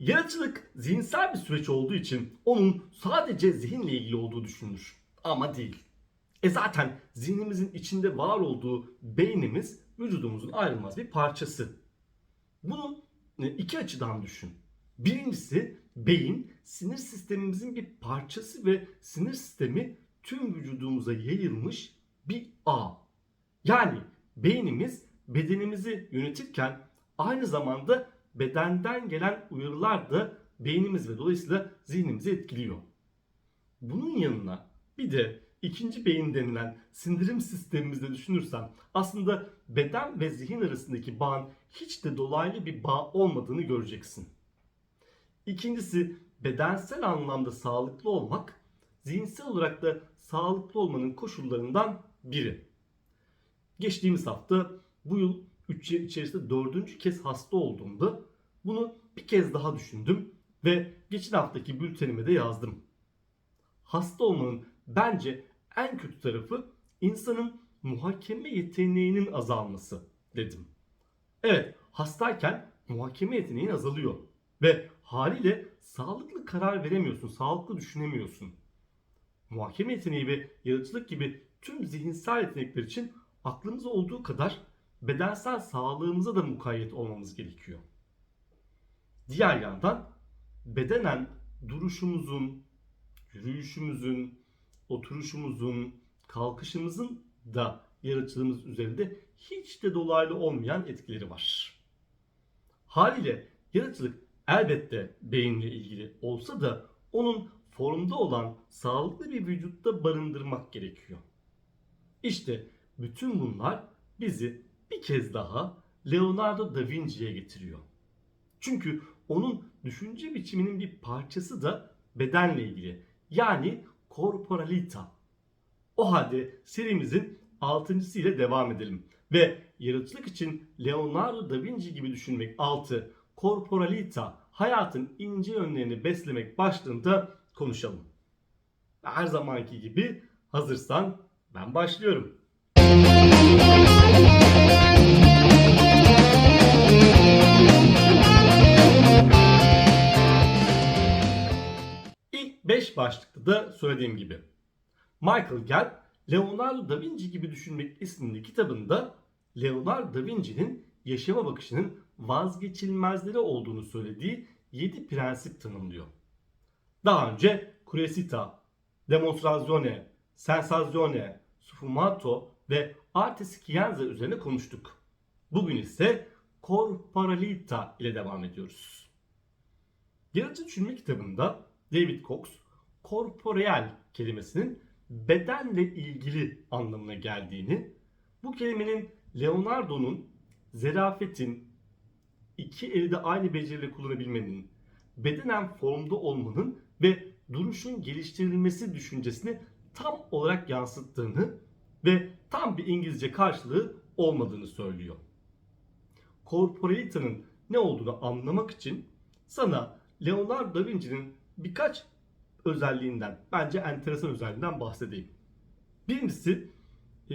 Yaratıcılık zihinsel bir süreç olduğu için onun sadece zihinle ilgili olduğu düşünülür. Ama değil. E zaten zihnimizin içinde var olduğu beynimiz vücudumuzun ayrılmaz bir parçası. Bunu e, iki açıdan düşün. Birincisi beyin sinir sistemimizin bir parçası ve sinir sistemi tüm vücudumuza yayılmış bir ağ. Yani beynimiz bedenimizi yönetirken aynı zamanda bedenden gelen uyarılar da beynimiz ve dolayısıyla zihnimizi etkiliyor. Bunun yanına bir de ikinci beyin denilen sindirim sistemimizde düşünürsen aslında beden ve zihin arasındaki bağın hiç de dolaylı bir bağ olmadığını göreceksin. İkincisi bedensel anlamda sağlıklı olmak zihinsel olarak da sağlıklı olmanın koşullarından biri. Geçtiğimiz hafta bu yıl 3 yıl içerisinde dördüncü kez hasta olduğumda bunu bir kez daha düşündüm ve geçen haftaki bültenime de yazdım. Hasta olmanın bence en kötü tarafı insanın muhakeme yeteneğinin azalması dedim. Evet hastayken muhakeme yeteneğin azalıyor ve haliyle sağlıklı karar veremiyorsun, sağlıklı düşünemiyorsun. Muhakeme yeteneği ve yaratıcılık gibi tüm zihinsel yetenekler için aklımızda olduğu kadar bedensel sağlığımıza da mukayyet olmamız gerekiyor. Diğer yandan bedenen duruşumuzun, yürüyüşümüzün, oturuşumuzun, kalkışımızın da yaratıcılığımız üzerinde hiç de dolaylı olmayan etkileri var. Haliyle yaratıcılık elbette beyinle ilgili olsa da onun formda olan sağlıklı bir vücutta barındırmak gerekiyor. İşte bütün bunlar bizi bir kez daha Leonardo da Vinci'ye getiriyor. Çünkü onun düşünce biçiminin bir parçası da bedenle ilgili. Yani corporalita. O halde serimizin altıncısı ile devam edelim. Ve yaratıcılık için Leonardo da Vinci gibi düşünmek altı corporalita hayatın ince yönlerini beslemek başlığında konuşalım. Her zamanki gibi hazırsan ben başlıyorum. 5 başlıkta da söylediğim gibi. Michael Gell, Leonardo da Vinci gibi düşünmek isimli kitabında Leonardo da Vinci'nin yaşama bakışının vazgeçilmezleri olduğunu söylediği 7 prensip tanımlıyor. Daha önce Curiosità, Demonstrazione, Sensazione, Sfumato ve Arte Scienza üzerine konuştuk. Bugün ise Corporalita ile devam ediyoruz. Yaratıcı Düşünme kitabında David Cox, corporeal kelimesinin bedenle ilgili anlamına geldiğini, bu kelimenin Leonardo'nun zerafetin, iki eli de aynı beceriyle kullanabilmenin, bedenen formda olmanın ve duruşun geliştirilmesi düşüncesini tam olarak yansıttığını ve tam bir İngilizce karşılığı olmadığını söylüyor. Corporalita'nın ne olduğunu anlamak için sana Leonardo da Vinci'nin birkaç özelliğinden, bence enteresan özelliğinden bahsedeyim. Birincisi, e,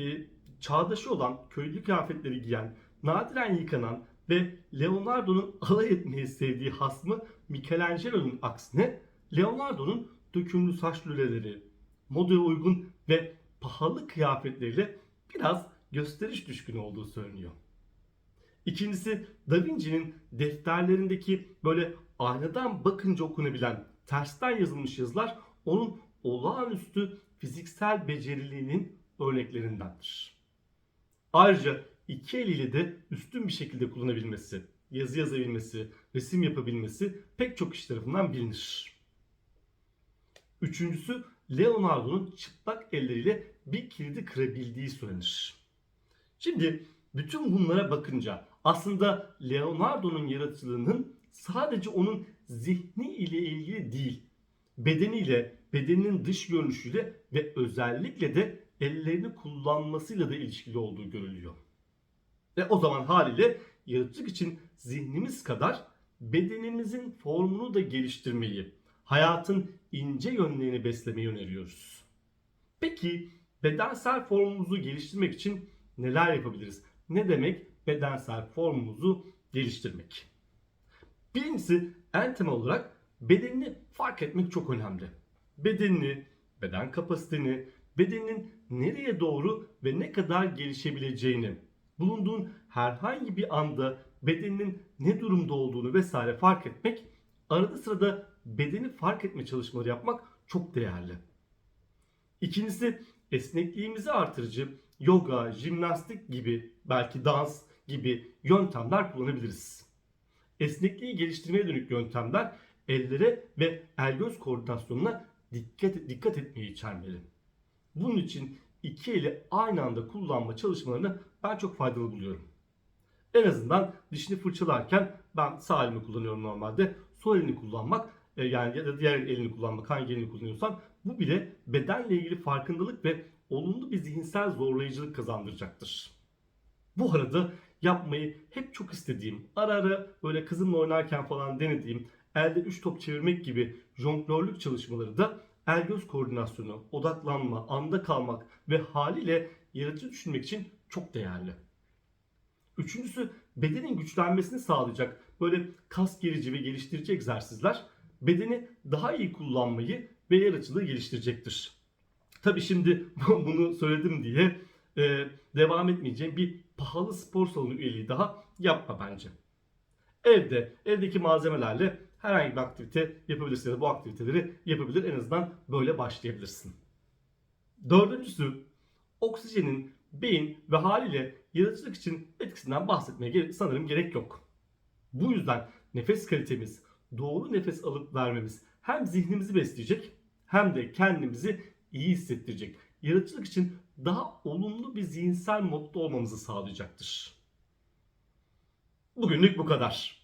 çağdaşı olan köylü kıyafetleri giyen, nadiren yıkanan ve Leonardo'nun alay etmeyi sevdiği hasmı Michelangelo'nun aksine Leonardo'nun dökümlü saç lüleleri, modaya uygun ve pahalı kıyafetleriyle biraz gösteriş düşkünü olduğu söyleniyor. İkincisi Da Vinci'nin defterlerindeki böyle aynadan bakınca okunabilen tersten yazılmış yazılar onun olağanüstü fiziksel beceriliğinin örneklerindendir. Ayrıca iki eliyle de üstün bir şekilde kullanabilmesi, yazı yazabilmesi, resim yapabilmesi pek çok kişi tarafından bilinir. Üçüncüsü Leonardo'nun çıplak elleriyle bir kilidi kırabildiği söylenir. Şimdi bütün bunlara bakınca aslında Leonardo'nun yaratıcılığının sadece onun zihni ile ilgili değil, bedeniyle, bedeninin dış görünüşüyle ve özellikle de ellerini kullanmasıyla da ilişkili olduğu görülüyor. Ve o zaman haliyle yaratıcılık için zihnimiz kadar bedenimizin formunu da geliştirmeyi, hayatın ince yönlerini beslemeyi öneriyoruz. Peki bedensel formumuzu geliştirmek için neler yapabiliriz? Ne demek bedensel formumuzu geliştirmek? Birincisi en temel olarak bedenini fark etmek çok önemli. Bedenini, beden kapasiteni, bedeninin nereye doğru ve ne kadar gelişebileceğini, bulunduğun herhangi bir anda bedeninin ne durumda olduğunu vesaire fark etmek, arada sırada bedeni fark etme çalışmaları yapmak çok değerli. İkincisi esnekliğimizi artırıcı yoga, jimnastik gibi belki dans gibi yöntemler kullanabiliriz. Esnekliği geliştirmeye dönük yöntemler ellere ve el göz koordinasyonuna dikkat, dikkat etmeyi içermeli. Bunun için iki eli aynı anda kullanma çalışmalarını ben çok faydalı buluyorum. En azından dişini fırçalarken ben sağ elimi kullanıyorum normalde. Sol elini kullanmak e, yani ya da diğer elini kullanmak hangi elini kullanıyorsan bu bile bedenle ilgili farkındalık ve olumlu bir zihinsel zorlayıcılık kazandıracaktır. Bu arada yapmayı hep çok istediğim, ara ara böyle kızımla oynarken falan denediğim elde 3 top çevirmek gibi jonglörlük çalışmaları da el göz koordinasyonu, odaklanma, anda kalmak ve haliyle yaratıcı düşünmek için çok değerli. Üçüncüsü bedenin güçlenmesini sağlayacak böyle kas gerici ve geliştirici egzersizler bedeni daha iyi kullanmayı ve yaratıcılığı geliştirecektir. Tabi şimdi bunu söyledim diye e, devam etmeyeceğim bir pahalı spor salonu üyeliği daha yapma bence. Evde, evdeki malzemelerle herhangi bir aktivite yapabilirsin ya da bu aktiviteleri yapabilir. En azından böyle başlayabilirsin. Dördüncüsü oksijenin beyin ve haliyle yaratıcılık için etkisinden bahsetmeye sanırım gerek yok. Bu yüzden nefes kalitemiz, doğru nefes alıp vermemiz hem zihnimizi besleyecek hem de kendimizi iyi hissettirecek. Yaratıcılık için daha olumlu bir zihinsel modda olmamızı sağlayacaktır. Bugünlük bu kadar.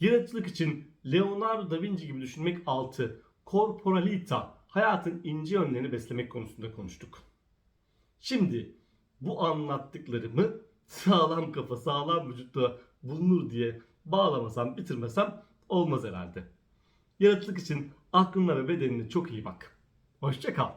Yaratıcılık için Leonardo da Vinci gibi düşünmek 6. Corporalita, hayatın ince yönlerini beslemek konusunda konuştuk. Şimdi bu anlattıklarımı sağlam kafa, sağlam vücutta bulunur diye bağlamasam, bitirmesem olmaz herhalde. Yaratıcılık için aklına ve bedenine çok iyi bak. Hoşça kal.